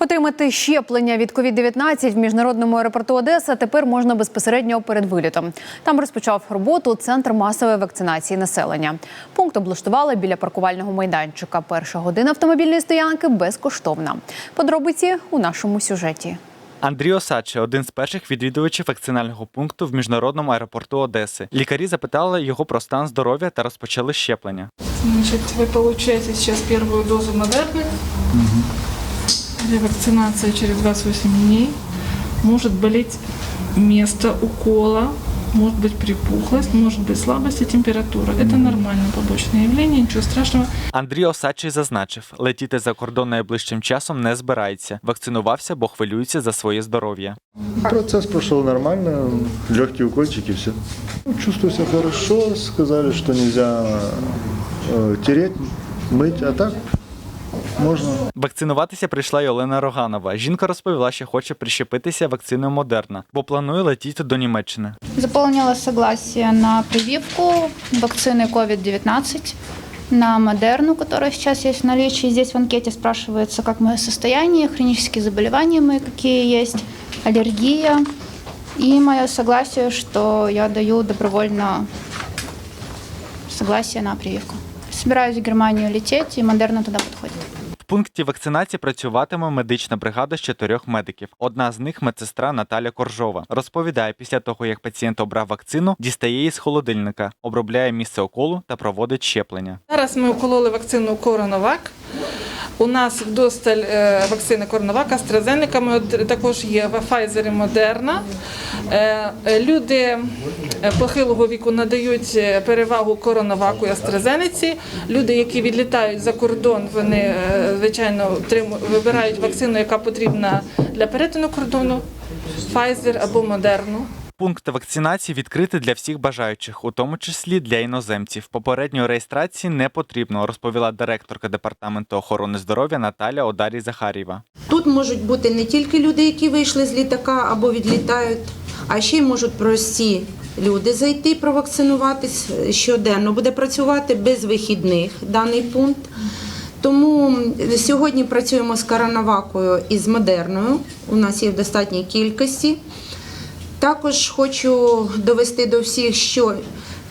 Отримати щеплення від COVID-19 в міжнародному аеропорту Одеса тепер можна безпосередньо перед вилітом. Там розпочав роботу центр масової вакцинації населення. Пункт облаштували біля паркувального майданчика. Перша година автомобільної стоянки безкоштовна. Подробиці у нашому сюжеті. Андрій Осадче – один з перших відвідувачів вакцинального пункту в міжнародному аеропорту Одеси. Лікарі запитали його про стан здоров'я та розпочали щеплення. Значит, вы получаете сейчас первую дозу Модерны. Ревакцинация через 28 дней. Может болеть место укола, может быть припухлость, может быть слабость и температура. Это нормальное побочное явление, ничего страшного. Андрій Осадчий зазначив, летіти за кордон найближчим часом не збирається. Вакцинувався, бо хвилюється за своє здоров'я. Процесс прошел нормально, легкие укольчики, все. Чувствую себя хорошо, сказали, что нельзя э, тереть, мыть, а так можно. Вакцинуватися прийшла й Олена Роганова. Жінка розповіла, що хоче прищепитися вакциною Модерна, бо планує летіти до Німеччини. Заполнила согласие на прививку вакцины COVID-19 на Модерну, которая сейчас есть в наличии. Здесь в анкете спрашивается, как мое состояние, хронические заболевания мои какие есть, аллергия. И мое согласие, что я даю добровольно согласие на прививку. Собираюсь в Германию лететь, и Модерна туда подходит. Пункті вакцинації працюватиме медична бригада з чотирьох медиків. Одна з них медсестра Наталя Коржова. Розповідає, після того, як пацієнт обрав вакцину, дістає її з холодильника, обробляє місце уколу та проводить щеплення. Зараз ми укололи вакцину Коронавак. У нас вдосталь е, вакцини Коронавак, от- також є Pfizer і Moderna. Е, Люди е, похилого віку надають перевагу Коронаваку і AstraZeneca. Люди, які відлітають за кордон, вони звичайно вибирають вакцину, яка потрібна для перетину кордону, Pfizer або Moderna. Пункт вакцинації відкритий для всіх бажаючих, у тому числі для іноземців. Попередньої реєстрації не потрібно, розповіла директорка департаменту охорони здоров'я Наталя Одарій Захарєва. Тут можуть бути не тільки люди, які вийшли з літака або відлітають, а ще й можуть прості люди зайти провакцинуватись щоденно. Буде працювати без вихідних даний пункт. Тому сьогодні працюємо з коронавакою і з модерною. У нас є в достатній кількості. Також хочу довести до всіх, що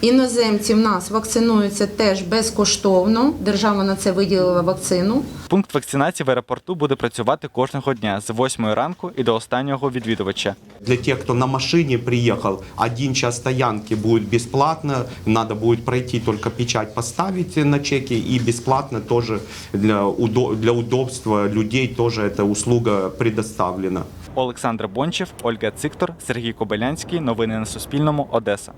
іноземці в нас вакцинуються теж безкоштовно. Держава на це виділила вакцину. Пункт вакцинації в аеропорту буде працювати кожного дня з 8 ранку і до останнього відвідувача. Для тех, кто на машине приехал, один час стоянки будет бесплатно. Надо будет пройти только печать поставить на чеке и бесплатно тоже для, удо- для удобства людей тоже эта услуга предоставлена. Олександр Бончев, Ольга Циктор, Сергій Кобилянський. Новини на Суспільному. Одеса.